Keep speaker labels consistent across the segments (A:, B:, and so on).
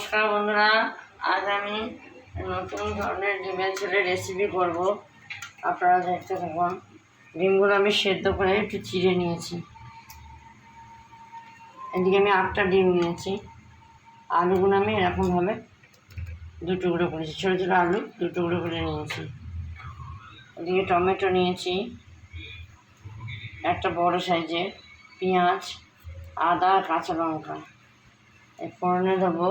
A: নমস্কার বন্ধুরা, আজ আমি নতুন ধরনের ডিমের ঝোলের রেসিপি করব। আপনারা দেখতে থাকুন। ডিমগুলো আমি সেদ্ধ করে একটু চিড়ে নিয়েছি। এদিকে আমি আটটা ডিম নিয়েছি। আলুগুলো আমি এরকমভাবে দু টুকরো করেছি। ছোটো ছোটো আলু দু টুকরো করে নিয়েছি। এদিকে টমেটো নিয়েছি। একটা বড় সাইজের পেঁয়াজ, আদা কাঁচা লঙ্কা। ফোড়নে দেবো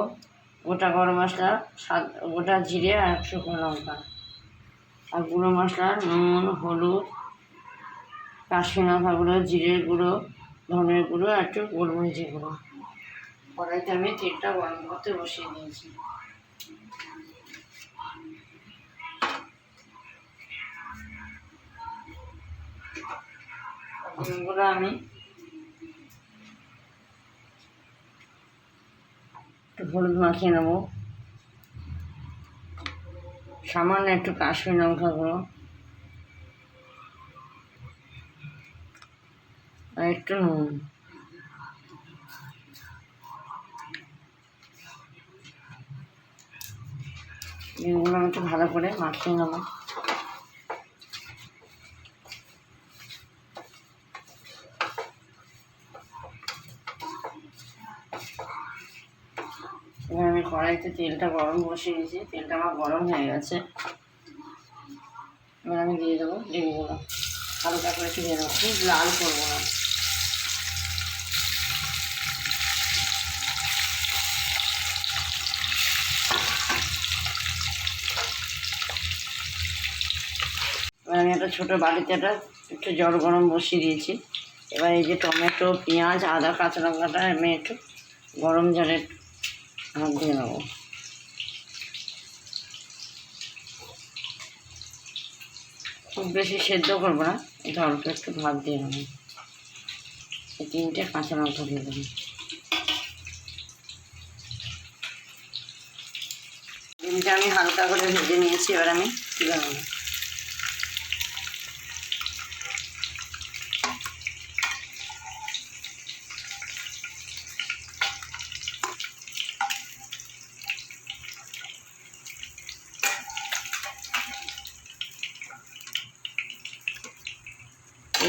A: গোটা গরম মশলা সাদ গোটা জিরে আর শুকনো লঙ্কা। আর গুঁড়ো মশলা, নুন, হলুদ কাশি লঙ্কা গুঁড়ো জিরের গুঁড়ো, ধনের গুঁড়ো আর একটু গোলমরিচের গুঁড়ো। কড়াইতে আমি তেলটা গরম করতে বসিয়ে দিয়েছি। আমি একটু হলুদ মাখিয়ে নেব। সামান্য একটু কাশ্মীর লঙ্কা গুঁড়ো। আর একটু নুন। এগুলো আমি একটু ভালো করে মাখিয়ে নেব এবার আমি কড়াইতে তেলটা গরম বসিয়ে দিয়েছি। তেলটা আমার গরম হয়ে গেছে। এবার আমি দিয়ে দেবো ডিমগুলো। হালকা করে দিয়ে দেবো খুব লাল করব না। আমি একটা ছোটো বাড়িতে একটা একটু জল গরম বসিয়ে দিয়েছি। এবার এই যে টমেটো, পেঁয়াজ, আদা, কাঁচা লঙ্কাটা আমি একটু গরম জলে দিয়ে নেব খুব বেশি সেদ্ধ করব না, এটা অল্প একটু ভাত দিয়ে নেব এই তিনটে কাঁচা লঙ্কা দিয়ে দেবো। ডিমটা আমি হালকা করে ভেজে নিয়েছি, এবার আমি তুলে নেব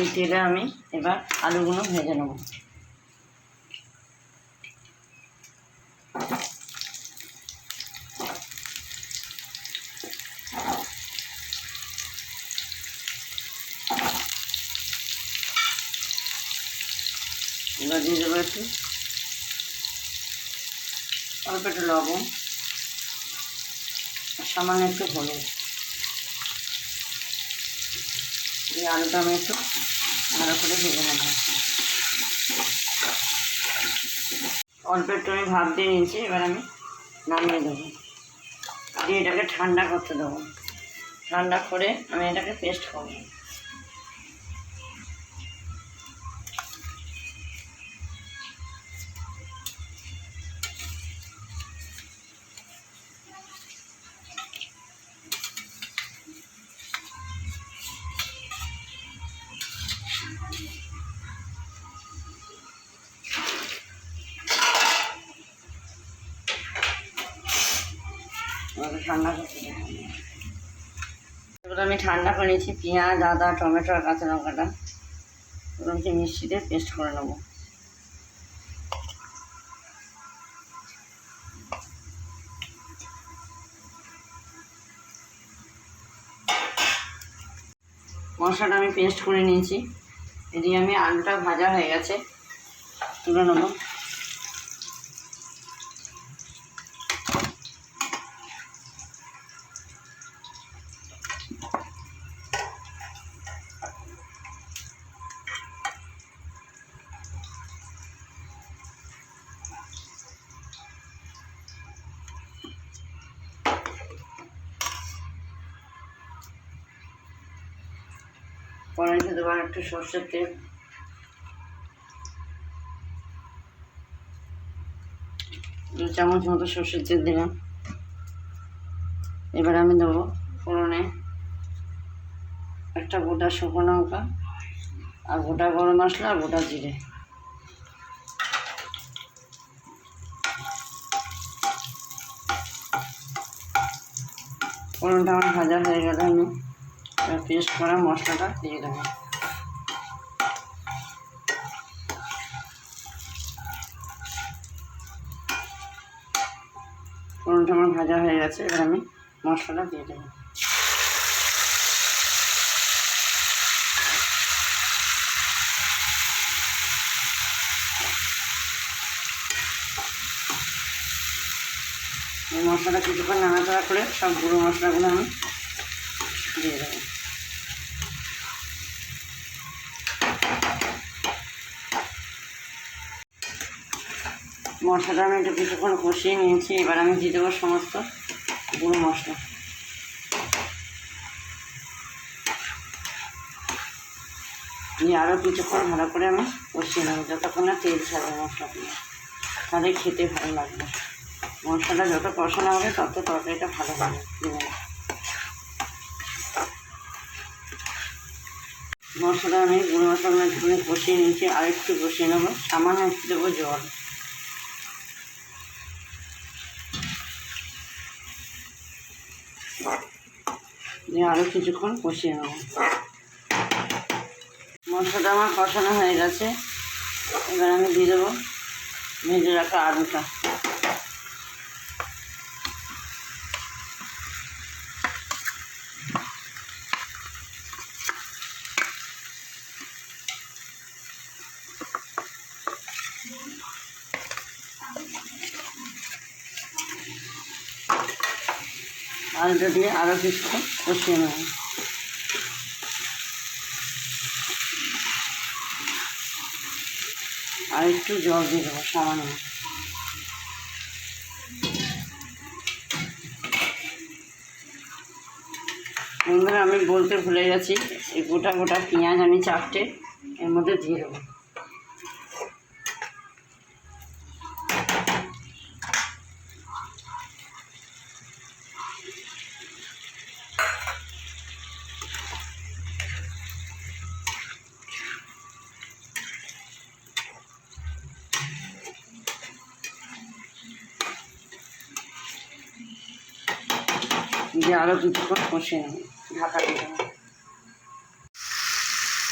A: এই তেলে আমি এবার আলুগুলো ভেজে নেব। দিয়ে দেবো একটু অল্প একটু লবণ, সামান্য একটু হলুদ। এই আলুটা আমি একটু ভালো করে ভেজে নেব। অল্প একটু আমি ভাব দিয়ে নিয়েছি, এবার আমি নামিয়ে দেবো। দিয়ে এটাকে ঠান্ডা করতে দেবো। ঠান্ডা করে আমি এটাকে পেস্ট করব। এগুলো আমি ঠান্ডা করে নিয়েছি, পেঁয়াজ, আদা, টমেটো আর কাঁচা লঙ্কাটা। এগুলো হচ্ছে মিষ্টি দিয়ে পেস্ট করে নেব। মশলাটা আমি পেস্ট করে নিয়েছি। এদিকে আমি আলুটা ভাজা হয়ে গেছে। তুলে নেব। কড়াইতে দেবার একটু সর্ষের তেল। দু চামচ মতো সর্ষের তেল দিলাম। এবার আমি দেবো ফোড়নে একটা গোটা শুকনো লঙ্কা আর গোটা গরম মশলা আর গোটা জিরে। ফোড়নটা আমার ভাজা হয়ে গেল আমি পেস্ট করা মশলাটা দিয়ে দেবো। ফোড়নটা আমার ভাজা হয়ে গেছে, এবার আমি মশলাটা দিয়ে দেবো। এই মশলাটা কিছুক্ষণ নাড়াচাড়া করে সব গুঁড়ো মশলাগুলো আমি দিয়ে দেবো। মশলাটা আমি একটু কিছুক্ষণ কষিয়ে নিয়েছি, এবার আমি দিয়ে দেবো সমস্ত গুঁড়ো মশলা। দিয়ে আরও কিছুক্ষণ ভালো করে আমি কষিয়ে নেব, যতক্ষণ না তেল ছাড়বে মশলাগুলো তাহলে খেতে ভালো লাগবে। মশলাটা যত কষানো হবে, তত তরকারিটা ভালো হবে। দিবেন মশলা আমি গুঁড়ো মশলা একটুখানি কষিয়ে নিয়েছি আর একটু কষিয়ে নেব। সামান্য একটু দেবো জল। দিয়ে আরও কিছুক্ষণ কষিয়ে নেব। মশলাটা আমার কষানো হয়ে গেছে। এবার আমি দিয়ে দেবো ভেজে রাখা আলুটা। আলুটা দিয়ে আরও কিছুক্ষণ কষিয়ে নেব। আর একটু জল দিয়ে দেবো, সামান্য। বন্ধুরা, আমি বলতে ভুলে গেছি, এই গোটা গোটা পেঁয়াজ আমি চারটে এর মধ্যে দিয়ে দেবো। দিয়ে আরও কিছুক্ষণ কষিয়ে নেব, ঢাকা দিয়ে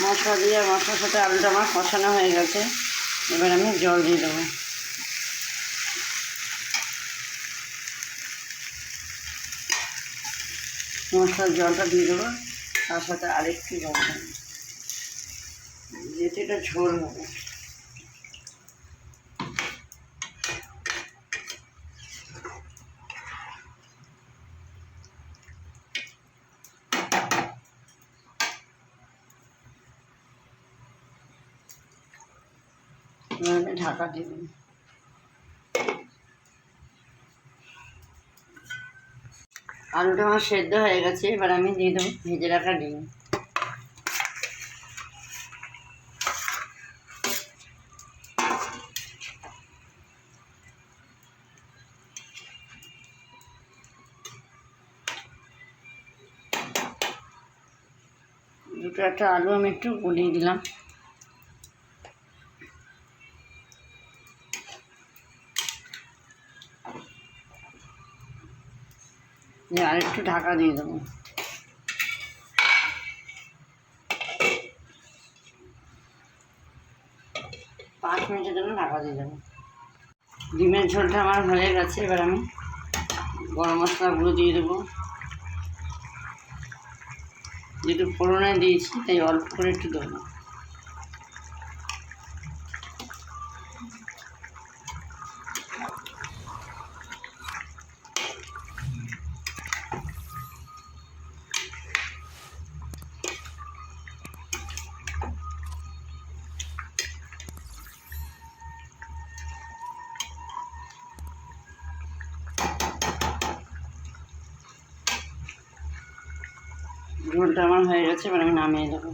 A: মশলা দিয়ে মশলার সাথে আলুটা আমার কষানো হয়ে গেছে, এবার আমি জল দিয়ে দেবো। মশলার জলটা দিয়ে দেবো, তার সাথে আরেকটু জল দেবো। যেহেতু এটা ঝোল হবে এবার আমি ঢাকা দিয়ে দেবো আলুটা আমার সেদ্ধ হয়ে গেছে, এবার আমি দিয়ে দেবো ভেজে রাখা ডিম। দুটো একটা আলু আমি একটু গলিয়ে দিলাম। আরেকটু ঢাকা দিয়ে দেবো। পাঁচ মিনিটের জন্য ঢাকা দিয়ে দেবো। ডিমের ঝোলটা আমার হয়ে গেছে, এবার আমি গরম মশলাগুলো দিয়ে দেবো। যেহেতু ফোড়নে দিয়েছি, তাই অল্প করে একটু দেবো। ঝোলটা আমার হয়ে গেছে, এবার আমি নামিয়ে দেবো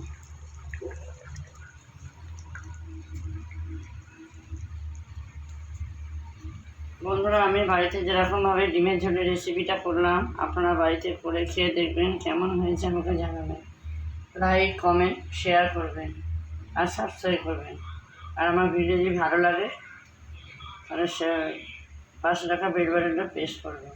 A: বন্ধুরা, আমি বাড়িতে যেরকমভাবে ডিমের ঝোলের রেসিপিটা করলাম, আপনারা বাড়িতে করে খেয়ে দেখবেন কেমন হয়েছে, আমাকে জানাবেন। লাইক কমেন্ট শেয়ার করবেন, আর সাবস্ক্রাইব করবেন। আর আমার ভিডিও যদি ভালো লাগে, তাহলে সে পাশে রাখা বেল বাটনটা করবেন।